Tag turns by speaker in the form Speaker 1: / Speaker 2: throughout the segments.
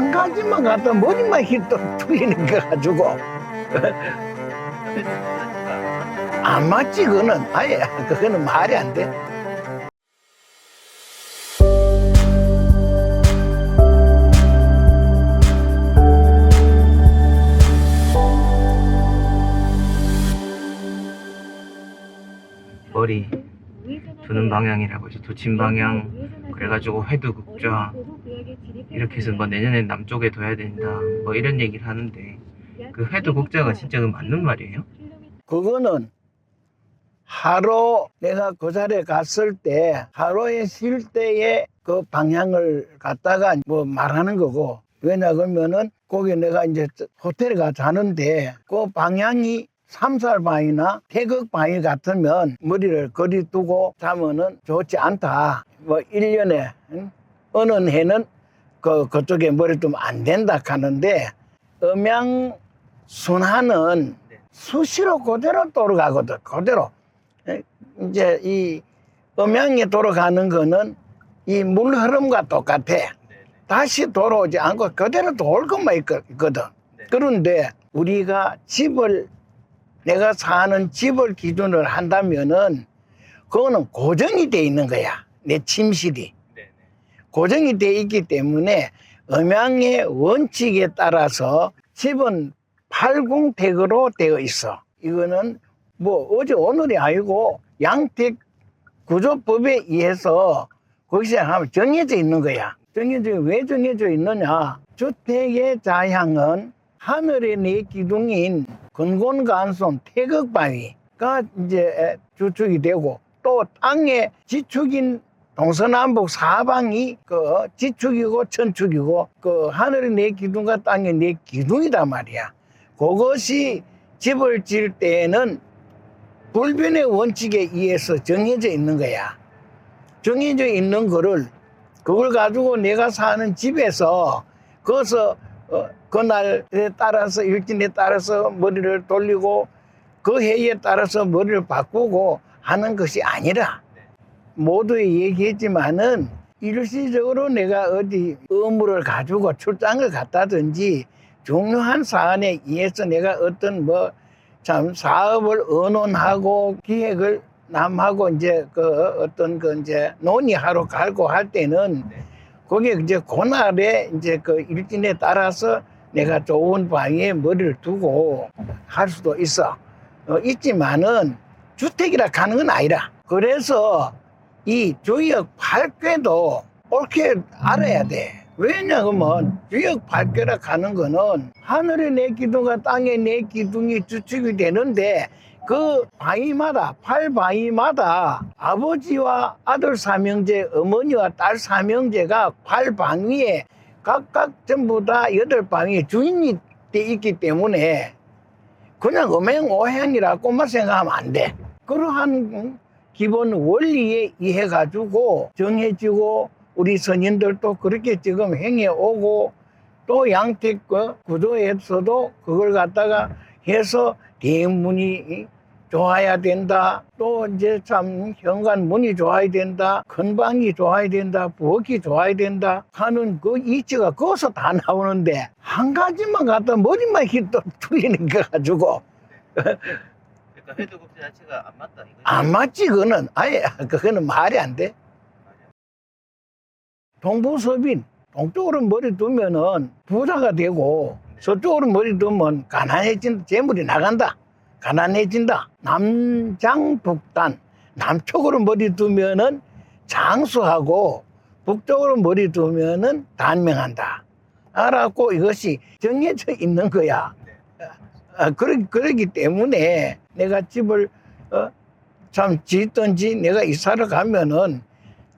Speaker 1: 한 가지만 갖다 머리만 힐또 틀리는 거 가지고. 안 맞지 그거는. 아예 그거는 말이 안 돼.
Speaker 2: 머리 두는 방향이라고 해서 도침 방향. 그래가지고 회두 국좌 이렇게 해서 뭐 내년에 남쪽에 둬야 된다 뭐 이런 얘기를 하는데 그 회두 국자가 진짜 그 맞는 말이에요?
Speaker 1: 그거는 하루 내가 그 자리에 갔을 때 하루에 쉴 때의 그 방향을 갖다가 뭐 말하는 거고 왜냐 그러면은 거기 내가 이제 호텔에 가 자는데 그 방향이 삼살 방이나 태극 방이 같으면 머리를 거리 두고 자면은 좋지 않다. 뭐 일년에 어느 해는 그, 그쪽에 머리 두면 안 된다 하는데 음양 순환은 수시로 그대로 돌아가거든. 그대로. 에, 이제 이 음양에 돌아가는 거는 이 물 흐름과 똑같아. 다시 돌아오지 않고 그대로 돌 것만 있거- 있거든. 그런데 우리가 집을 내가 사는 집을 기준으로 한다면은 그거는 고정이 돼 있는 거야. 내 침실이. 고정이 돼 있기 때문에 음양의 원칙에 따라서 집은 팔궁택으로 되어 있어. 이거는 뭐 어제 오늘이 아니고 양택 구조법에 의해서 거기서 하면 정해져 있는 거야. 정해져 왜 정해져 있느냐? 주택의 자향은 하늘의 네 기둥인 근곤간선 태극바위가 이제 주축이 되고 또 땅의 지축인 동서남북 사방이 그 지축이고 천축이고 그 하늘의 네 기둥과 땅의 네 기둥이단 말이야. 그것이 집을 지을 때에는 불변의 원칙에 의해서 정해져 있는 거야. 정해져 있는 거를 그걸 가지고 내가 사는 집에서 거기서 어, 그날에 따라서 일진에 따라서 머리를 돌리고 그 해에 따라서 머리를 바꾸고 하는 것이 아니라 모두 얘기했지만은 일시적으로 내가 어디 의무를 가지고 출장을 갔다든지 중요한 사안에 의해서 내가 어떤 뭐 참 사업을 의논하고 기획을 남하고 이제 그 어떤 그 이제 논의하러 가고 할 때는 거기에 이제 그날에 이제 그 일진에 따라서 내가 좋은 방에 머리를 두고 할 수도 있어. 어, 있지만은 주택이라 가는 건 아니라. 그래서 이 주역 발괴도 옳게 알아야 돼. 왜냐하면 주역 발괴라 가는 거는 하늘의 내 기둥과 땅의 내 기둥이 주축이 되는데 그 바위마다 팔 바위마다 아버지와 아들 삼형제 어머니와 딸 삼형제가 팔 방위에 각각 전부 다 여덟 방위에 주인이 돼 있기 때문에 그냥 음행오행이라고만 생각하면 안 돼. 그러한 기본 원리에 의해 가지고 정해지고 우리 선인들도 그렇게 지금 행해 오고 또 양택 그 구조에서도 그걸 갖다가 해서 대문이 좋아야 된다. 또 이제 참 현관문이 좋아야 된다. 큰 방이 좋아야 된다. 부엌이 좋아야 된다. 하는 그 이치가 거기서 다 나오는데 한 가지만 갖다 머리만 또 틀리는 거 가지고
Speaker 2: 그러니까 회두 국자 자체가 안 맞다 이거
Speaker 1: 안 맞지 그거는 아예 그거는 말이 안 돼. 동부서빈 동쪽으로 머리 두면은 부자가 되고 서쪽으로 머리 두면 가난해진 재물이 나간다. 가난해진다. 남장북단 남쪽으로 머리 두면은 장수하고 북쪽으로 머리 두면은 단명한다. 알았고 이것이 정해져 있는 거야. 아, 그러, 그러기 때문에 내가 집을 어, 참 짓든지 내가 이사를 가면은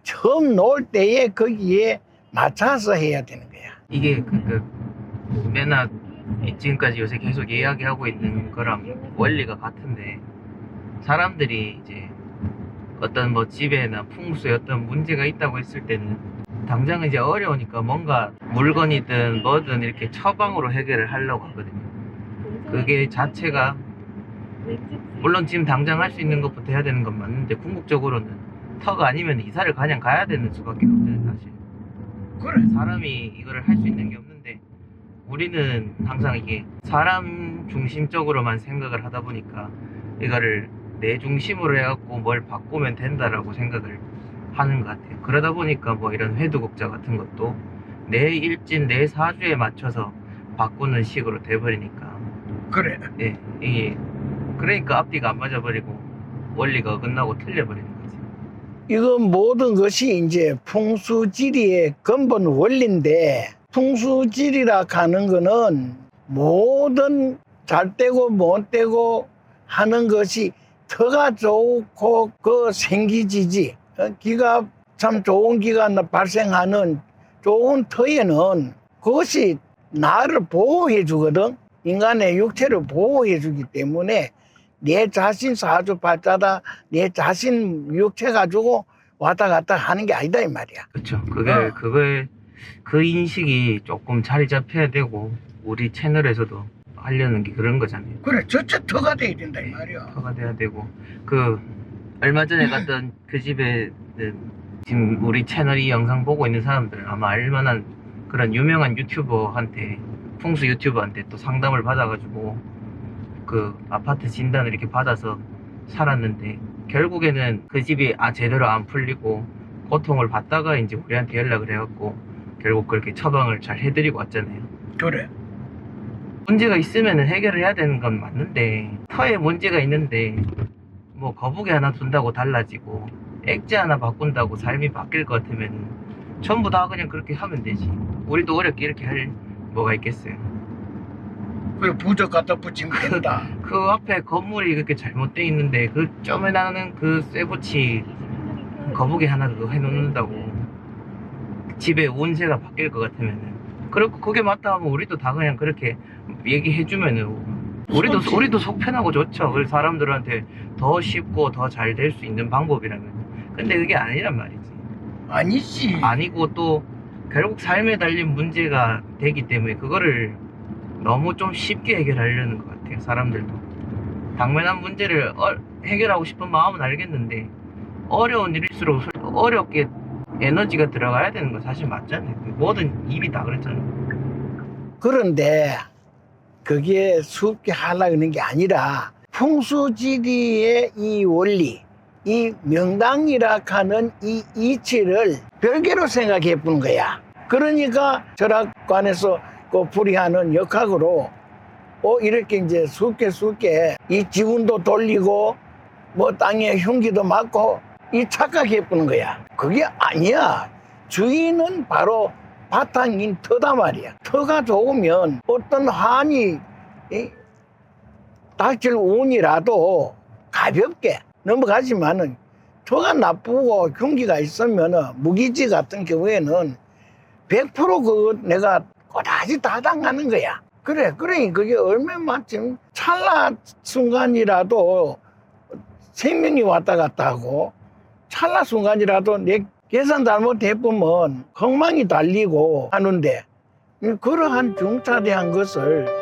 Speaker 1: 처음 놓을 때에 거기에 맞춰서 해야 되는 거야.
Speaker 2: 이게 그, 그 맨날 이- 지금까지 요새 계속 이야기하고 있는 거랑 원리가 같은데 사람들이 이제 어떤 뭐 집에나 풍수에 어떤 문제가 있다고 했을 때는 당장 이제 어려우니까 뭔가 물건이든 뭐든 이렇게 처방으로 해결을 하려고 하거든요. 그게 자체가 물론 지금 당장 할 수 있는 것부터 해야 되는 건 맞는데 궁극적으로는 터가 아니면 이사를 그냥 가야 되는 수밖에 없잖아요 사실
Speaker 1: 그래.
Speaker 2: 사람이 이거를 할 수 있는 게 없는데 우리는 항상 이게 사람 중심적으로만 생각을 하다 보니까 이거를 내 중심으로 해갖고 뭘 바꾸면 된다라고 생각을 하는 것 같아요. 그러다 보니까 뭐 이런 회두국자 같은 것도 내 일진 내 사주에 맞춰서 바꾸는 식으로 돼버리니까
Speaker 1: 그래.
Speaker 2: 예 이게 그러니까 앞뒤가 안 맞아버리고 원리가 어긋나고 틀려버리는 거지.
Speaker 1: 이건 모든 것이 이제 풍수지리의 근본 원리인데 풍수지리라 하는 거는 모든 잘 되고 못 되고 하는 것이 터가 좋고 그 생기지지 어, 기가 참 좋은 기가 발생하는 좋은 터에는 그것이 나를 보호해 주거든 인간의 육체를 보호해 주기 때문에 내 자신 사주 팔자다 내 자신 육체 가지고 왔다 갔다 하는 게 아니다 이 말이야.
Speaker 2: 그렇죠. 그게
Speaker 1: 어.
Speaker 2: 그걸 그 인식이 조금 자리 잡혀야 되고 우리 채널에서도 하려는 게 그런 거잖아요.
Speaker 1: 그래 저체 터가 돼야 된다 이 말이야.
Speaker 2: 터가 돼야 되고 그 얼마 전에 갔던 그 집에 그 지금 우리 채널 이 영상 보고 있는 사람들은 아마 알만한 그런 유명한 유튜버한테 풍수 유튜버한테 또 상담을 받아가지고 그 아파트 진단을 이렇게 받아서 살았는데 결국에는 그 집이 아 제대로 안 풀리고 고통을 받다가 이제 우리한테 연락을 해갖고 결국 그렇게 처방을 잘 해드리고 왔잖아요.
Speaker 1: 그래.
Speaker 2: 문제가 있으면 해결을 해야 되는 건 맞는데 터에 문제가 있는데 뭐 거북이 하나 둔다고 달라지고 액지 하나 바꾼다고 삶이 바뀔 것 같으면 전부 다 그냥 그렇게 하면 되지 우리도 어렵게 이렇게 할 뭐가 있겠어요
Speaker 1: 그래 부적 갖다 붙이면 된다.
Speaker 2: 그 앞에 건물이 그렇게 잘못돼 있는데 그 쪼매나는 그 쇠붙이 거북이 하나 더 해놓는다고 집에 운세가 바뀔 것 같으면은 그렇고 그게 맞다 하면 우리도 다 그냥 그렇게 얘기해주면은 우리도
Speaker 1: 그렇지.
Speaker 2: 우리도 속 편하고 좋죠. 그 사람들한테 더 쉽고 더 잘 될 수 있는 방법이라면. 근데 그게 아니란 말이지.
Speaker 1: 아니지.
Speaker 2: 아니고 또 결국 삶에 달린 문제가 되기 때문에 그거를 너무 좀 쉽게 해결하려는 것 같아요. 사람들도 당면한 문제를 어- 해결하고 싶은 마음은 알겠는데 어려운 일일수록 솔- 어렵게 에너지가 들어가야 되는 건 사실 맞잖아요. 뭐든 일이 다 그렇잖아요.
Speaker 1: 그런데 그게 쉽게 하려고 하는 게 아니라 풍수지리의 이 원리, 이 명당이라 하는 이 이치를 별개로 생각해 보는 거야. 그러니까 철학관에서 그 풀이하는 역학으로 어 이렇게 이제 쉽게 쉽게 이 지문도 돌리고 뭐 땅에 흉기도 맞고 이 착각해 보는 거야. 그게 아니야. 주인은 바로 바탕인 터다 말이야. 터가 좋으면 어떤 한이 이, 닥칠 운이라도 가볍게 넘어가지만은 터가 나쁘고 흉기가 있으면은 무기지 같은 경우에는 100%그 내가 꼬다지 다 당하는 거야. 그래, 그러니 그게 지금 찰나 순간이라도 생명이 왔다 갔다 하고 찰나 순간이라도 내 계산 잘못해보면 엉망이 달리고 하는데 그러한 중차대한 것을